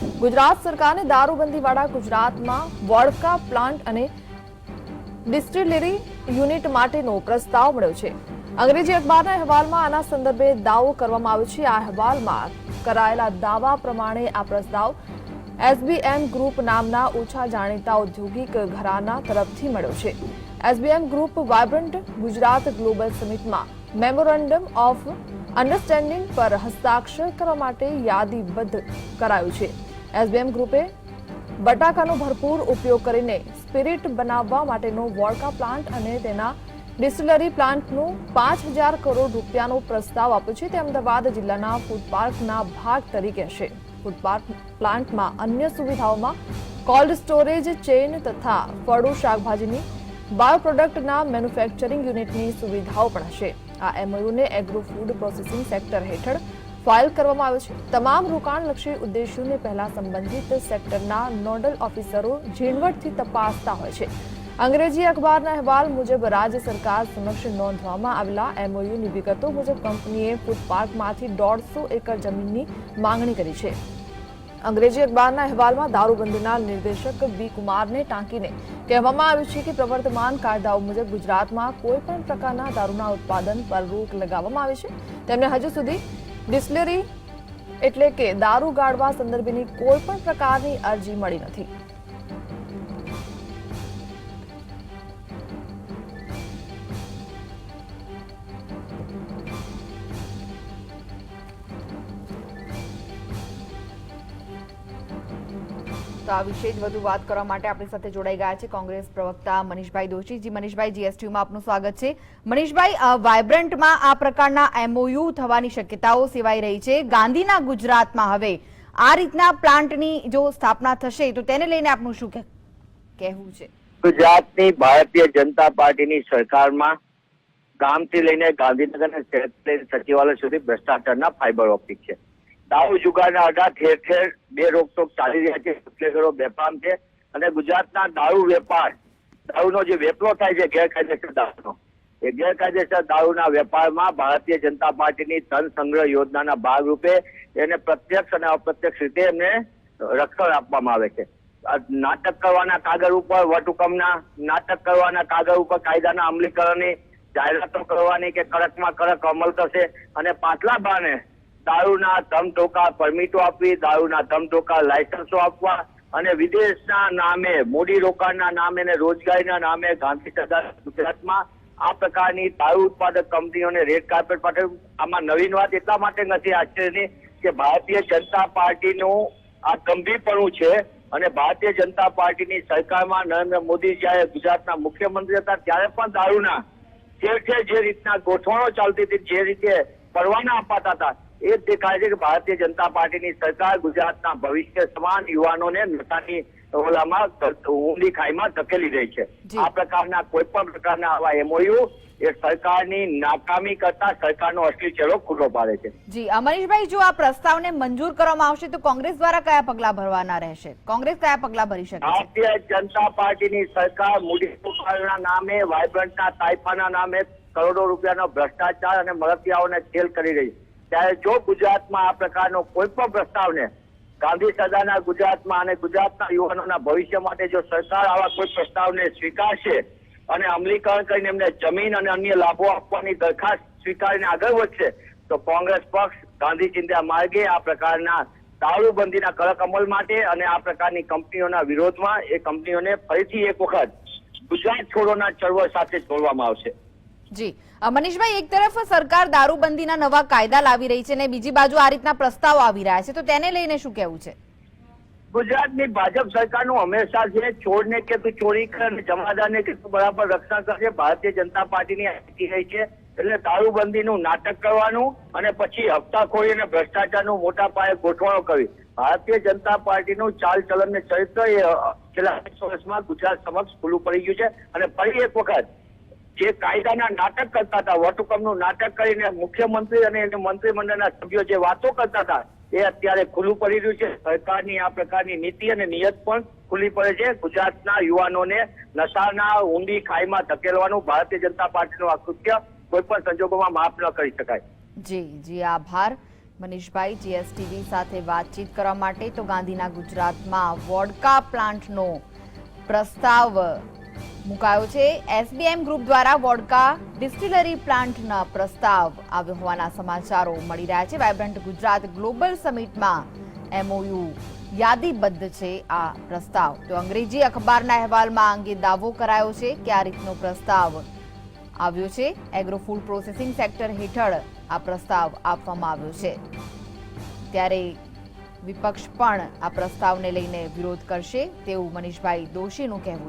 ગુજરાત સરકારને દારૂબંધીવાળા ગુજરાતમાં vodka plant અને ડિસ્ટિલરી યુનિટ માટેનો પ્રસ્તાવ મળ્યો છે. અંગ્રેજી અખબારના અહેવાલમાં આના સંદર્ભે દાવો કરવામાં આવ્યો છે. આ અહેવાલમાં કરાયેલા દાવા પ્રમાણે આ પ્રસ્તાવ એસબીએમ ગ્રુપ નામના ઓછા જાણીતા ઔદ્યોગિક ઘરાના તરફથી મળ્યો છે. SBM group vibrant Gujarat global સમિટમાં memorandum of understanding પર હસ્તાક્ષર કરવા માટે યાદીબદ્ધ કરાયું છે. એસબીએમ ગ્રુપે બટાકાનો ભરપૂર ઉપયોગ કરીને સ્પિરિટ બનાવવા માટેનો વોડકા પ્લાન્ટ અને તેના ડિસ્ટિલરી પ્લાન્ટનું પાંચ હજાર કરોડ રૂપિયાનો પ્રસ્તાવ આપ્યો છે. તે અમદાવાદ જિલ્લાના ફૂડ ભાગ તરીકે હશે ફૂડ પ્લાન્ટમાં અન્ય સુવિધાઓમાં કોલ્ડ સ્ટોરેજ ચેઇન તથા ફળો, શાકભાજીની બાયો પ્રોડક્ટના મેન્યુફેક્ચરિંગ યુનિટની સુવિધાઓ પણ હશે આ એમઓયુને એગ્રો ફૂડ પ્રોસેસિંગ સેક્ટર હેઠળ ફાઇલ કરવામાં આવ્યો છે. તમામ રોકાણલક્ષી ઉદ્દેશ્યોને પહેલા સંબંધિત સેક્ટરના નોડલ ઓફિસરો ઝીણવટથી તપાસતા હોય છે. અંગ્રેજી અખબારના અહેવાલ મુજબ રાજ્ય સરકાર સમક્ષ નોંધવામાં આવેલા એમઓયુની વિગતો મુજબ કંપનીએ ફૂડ દોઢસો એકર જમીનની માંગણી કરી છે. અંગ્રેજી અખબારના અહેવાલમાં દારૂબંધીના નિર્દેશક બી કુમારને ટાંકીને કહેવામાં આવ્યું છે કે પ્રવર્તમાન કાયદાઓ મુજબ ગુજરાતમાં કોઈ પણ પ્રકારના દારૂના ઉત્પાદન પર રોક લગાવવામાં આવી છે. તેમને હજુ સુધી ડિસ્ટિલરી એટલે કે દારૂ ગાળવા સંદર્ભેની કોઈ પણ પ્રકારની અરજી મળી નથી. તો આ વિશે જ વધુ વાત કરવા માટે આપણી સાથે જોડાઈ ગયા છે કોંગ્રેસ પ્રવક્તા મનીષભાઈ દોશી. જી મનીષભાઈ જીએસટીયુમાં આપનું સ્વાગત છે. મનીષભાઈ વાયબ્રન્ટમાં આ પ્રકારના એમઓયુ થવાની શક્યતાઓ સેવાઈ રહી છે. ગાંધીના ગુજરાતમાં હવે આ રીતના પ્લાન્ટની જો સ્થાપના થશે, તો તેને લઈને આપનું શું કહેવું છે? ગુજરાતની ભારતીય જનતા પાર્ટીની સરકારમાં ગામથી લઈને ગાંધીનગર અને સચિવાલય સુધી ભ્રષ્ટાચારના ફાઈબર ઓપ્ટિક છે. દારૂ જુગારના અઢા ઠેર ઠેર બે રોકટોક ચાલી રહ્યા છે. બુટલેગરો બેફામ છે. અને ગુજરાતના દારૂ વેપાર, દારૂનો જે વેપલો થાય છે ગેરકાયદેસર દારૂનો, એ ગેરકાયદેસર દારૂના વેપારમાં ભારતીય જનતા પાર્ટીની ધન સંગ્રહ યોજનાના ભાગરૂપે એને પ્રત્યક્ષ અને અપ્રત્યક્ષ રીતે એમને રક્ષણ આપવામાં આવે છે. નાટક કરવાના કાગળ ઉપર, વટહુકમના નાટક કરવાના કાગળ ઉપર, કાયદાના અમલીકરણની જાહેરાતો કરવાની કે કડકમાં કડક અમલ થશે અને પાછલા બાને દારૂના ધમધોકા પરમિટો આપવી, દારૂના ધમધોકા લાયસન્સો આપવા અને વિદેશના નામે મૂડી રોકાણના નામે અને રોજગારીના નામે ગાંધી ગુજરાતમાં આ પ્રકારની દારૂ ઉત્પાદક કંપનીઓને રેડ કાર્પેટ માટે આમાં નવીન વાત એટલા માટે નથી આશ્ચર્યની કે ભારતીય જનતા પાર્ટીનું આ ગંભીરપણું છે અને ભારતીય જનતા પાર્ટીની સરકારમાં નરેન્દ્ર મોદી જ્યારે ગુજરાતના મુખ્યમંત્રી હતા ત્યારે પણ દારૂના ઠેર ઠેર જે રીતના ગોઠવણો ચાલતી હતી, જે રીતે પરવાના અપાતા હતા એ જ દેખાય છે કે ભારતીય જનતા પાર્ટીની સરકાર ગુજરાતના ભવિષ્ય સમાન યુવાનોને નશાની ઓલામાં ઊંડી ખાઈમાં ધકેલી રહી છે. આ પ્રકારના કોઈ પણ પ્રકારના આવા એમઓયુ એ સરકારની નાકામી કરતા સરકારનો અસલી ચહેરો ખુલ્લો પાડે છે. જી અ, જો આ પ્રસ્તાવને મંજૂર કરવામાં આવશે તો કોંગ્રેસ દ્વારા કયા પગલા ભરવાના રહેશે? કોંગ્રેસ કયા પગલા ભરી શકે ભારતીય જનતા પાર્ટીની સરકાર મૂડીરોકાણના નામે વાયબ્રન્ટના તાઇફાના નામે કરોડો રૂપિયાનો ભ્રષ્ટાચાર અને મળતિયાઓને જેલ કરી રહી છે. ત્યારે જો ગુજરાતમાં આ પ્રકારનો કોઈ પણ પ્રસ્તાવને ગાંધી સદાના ગુજરાતમાં અને ગુજરાતના યુવાનોના ભવિષ્ય માટે જો સરકાર આવા કોઈ પ્રસ્તાવને સ્વીકારશે અને અમલીકરણ કરીને એમને જમીન અને અન્ય લાભો આપવાની દરખાસ્ત સ્વીકારીને આગળ વધશે, તો કોંગ્રેસ પક્ષ, ગાંધી ચિંતા માર્ગે આ પ્રકારના દારૂબંધીના કડક અમલ માટે અને આ પ્રકારની કંપનીઓના વિરોધમાં એ કંપનીઓને ફરીથી એક વખત ગુજરાત છોડોના ચળવળ સાથે જોડવામાં આવશે. જી. મનીષભાઈ, એક તરફ સરકાર દારૂબંધીના નવા કાયદા લાવી રહી છે અને બીજી બાજુ આ રીતના પ્રસ્તાવ આવી રહ્યા છે, તો તેને લઈને શું કહેવું છે? ગુજરાતની ભાજપ સરકારનું હંમેશા છે, ચોરને કે તું ચોરી કર અને જમાદારને કે તું બરાબર રક્ષણ કરશે ભારતીય જનતા પાર્ટીની આ રહી છે. એટલે દારૂબંધીનું નાટક કરવાનું અને પછી હપ્તાખોરી અને ભ્રષ્ટાચારનું મોટા પાયે ગોઠવણો કરવી. ભારતીય જનતા પાર્ટીનું ચાલ ચલન ને ચરિત્ર એ છેલ્લા વીસ વર્ષમાં ગુજરાત સમક્ષ ખુલ્લું પડી ગયું છે. અને ફરી એક વખત જે કાયદાના નાટક કરતા હતા, વટહુકમનું નાટક કરીને મુખ્યમંત્રી અને મંત્રીમંડળના સભ્યો જે વાતો કરતા હતા, એ અત્યારે ખુલ્લું પડી રહ્યું છે. સરકારની આ પ્રકારની નીતિ અને નિયત પણ ખુલ્લી પડે છે. ગુજરાતના યુવાનોને નશાના ઊંડી ખાઈમાં ધકેલવાનું ભારતીય જનતા પાર્ટીનું આ કૃત્ય કોઈ પણ સંજોગોમાં માફ ન કરી શકાય. જી જી, આભાર. મનીષભાઈ જીએસટીવી સાથે વાતચીત કરવા માટે તો ગાંધીના ગુજરાતમાં વોડકા પ્લાન્ટનો પ્રસ્તાવ મુકાયો છે. એસબીએમ ગ્રુપ દ્વારા વોડકા ડિસ્ટિલરી પ્લાન્ટના પ્રસ્તાવ આવ્યો હોવાના સમાચારો મળી રહ્યા છે. વાયબ્રન્ટ ગુજરાત ગ્લોબલ સમિટમાં એમઓયુ યાદીબદ્ધ છે આ પ્રસ્તાવ. તો અંગ્રેજી અખબારના અહેવાલમાં અંગે દાવો કરાયો છે કે આ રીતનો પ્રસ્તાવ આવ્યો છે. એગ્રો ફૂડ પ્રોસેસિંગ સેક્ટર હેઠળ આ પ્રસ્તાવ આપવામાં આવ્યો છે. ત્યારે વિપક્ષ પણ આ પ્રસ્તાવને લઈને વિરોધ કરશે તેવું મનીષભાઈ દોશીનું કહેવું